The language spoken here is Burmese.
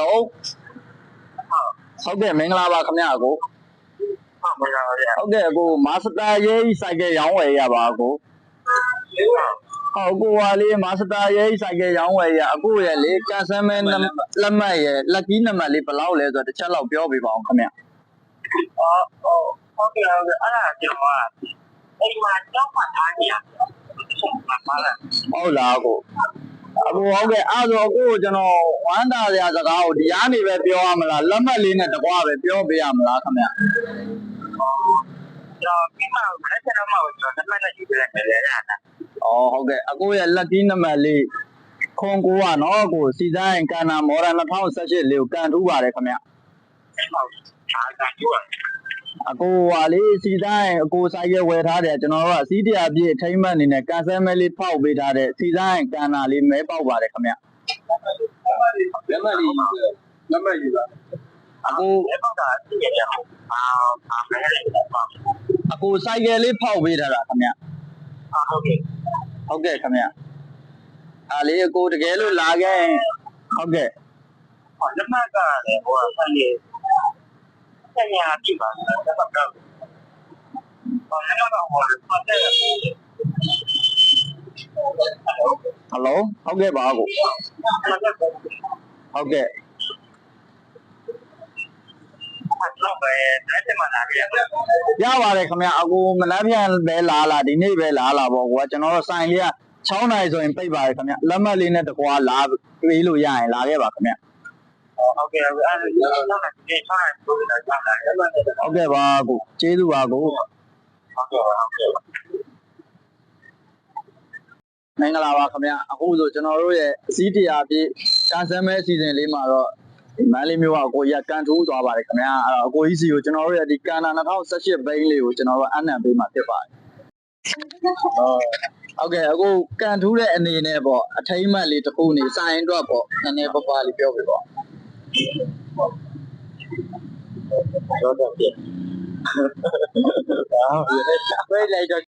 လိုဟုတ်ကဲ့မင်္ဂလာပါခင်ဗျာကိုဟုတ်ပါပါဗျာဟုတ်ကဲ့အကိုမာစတာရေးဆိုင်ကယ်ရောင်းဝယ်ရပါအကိုလေးပါဟုတ်အကိုကလေးမာစတာရေးဆိုင်ကယ်ရောင်းဝယ်ရအကိုရဲ့လေကန်ဆယ်မဲနံလက်မှတ်ရဲ့လက်ကီးနံပါတ်လေးဘယ်လောက်လဲဆိုတော့တစ်ချက်လောက်ပြောပြပါအောင်ခင်ဗျာအော်ဟုတ်ဟုတ်ကဲ့ဟုတ်ကဲ့အဲ့ဒါကျွန်တော်ကအိမ်မှာကြောက်မှထားနေရဆုံးပါပါလားဟုတ်လားအကို အကိုဟုတ်ကဲ့အဲ့ဆိုအကိုကိုကျွန်တော်ဝမ်းသာစရာစကားကိုဒီရားနေပဲပြောရမလားလက်မှတ်လေးနဲ့တကွာပဲပြောပေးရမလားခင်ဗျာကျွန်တော်ပြီးမှလည်းကျွန်တော်မှကျွန်တော်လက်နဲ့ယူပြလိုက်တယ်လေအဲ့ဒါอ๋อဟုတ်ကဲ့အကိုရဲ့လက်ကီးနံပါတ်လေးခွန်ကိုကနော်အကိုစီတိုင်းကန်နာမော်ဒန်2018လေးကိုကန်ထူးပါတယ်ခင်ဗျအဲ့မှာထားတာကျိုးရ အကိုဟာလေးစီတိုင်းအကိုဆိုင်ရဝယ်ထားတယ်ကျွန်တော်တို့ကစီးတရာပြည့်အထိမ့်မှတ်အနေနဲ့ကန်ဆယ်မဲလေးဖောက်ပေးထားတဲ့စီတိုင်းကန်နာလေးမဲပေါက်ပါတယ်ခင်ဗျလက်မလေးလက်မယူပါအကိုအဲ့တော့ဒါသိရရအောင်အာအာမင်းလည်းပါအကိုဆိုင်ကယ်လေးဖောက်ပေးထားတာခင်ဗျအာဟုတ်ကဲ့ဟုတ်ကဲ့ခင်ဗျအားလေးအကိုတကယ်လို့လာခဲ့ရင်ဟုတ်ကဲ့လက်မကလည်းဟိုဆက်ရ ဆက်ရပြီပါလက်မကတော့ဘာလဲတော့ဟိုပတ်တယ်ဟယ်လိုဟုတ်ကဲ့ပါအကိုဟုတ်ကဲ့တော့ပဲအဲ့ဒီမှာလာပြီရပါတယ်ခင်ဗျအကူမနှက်ပြန်ပဲလာလာဒီနေ့ပဲလာလာပေါ့ကွာကျွန်တော်တို့ဆိုင်လေးက6နိုင်ဆိုရင်ပိတ်ပါတယ်ခင်ဗျလက်မှတ်လေးနဲ့တကွာလာပေးလို့ရရင်လာခဲ့ပါခင်ဗျ ဟုတ်ကဲ့အဲ့ဒါတော့လည်းဒီဆောင်းကိုလည်းကြားလာတယ်ဟုတ်ကဲ့ဟုတ်ကဲ့ပါအကူကျေးဇူးပါအကူဟုတ်ကဲ့ဟုတ်ကဲ့မင်္ဂလာပါခင်ဗျအခုဆိုကျွန်တော်တို့ရဲ့အစည်းတရားပြည့်ကန်ဆယ်မဲအစီအစဉ်လေးမှာတော့ဒီမန်းလေးမျိုးကအကိုကြီးကကန်ထိုးသွားပါတယ်ခင်ဗျအဲ့တော့အကိုကြီးစီကိုကျွန်တော်တို့ရဲ့ဒီကန်နာ2018ဘိန်းလေးကိုကျွန်တော်တို့အနံပေးမှာဖြစ်ပါတယ်ဟုတ်ကဲ့အခုကန်ထူးတဲ့အနေနဲ့ပေါ့အထိမ့်မှတ်လေးတစ်ခုနေစိုင်းအတွက်ပေါ့နည်းနည်းပပလေးပြောပြပါ တော့တော့ပြဝိတ်လိုက်တော့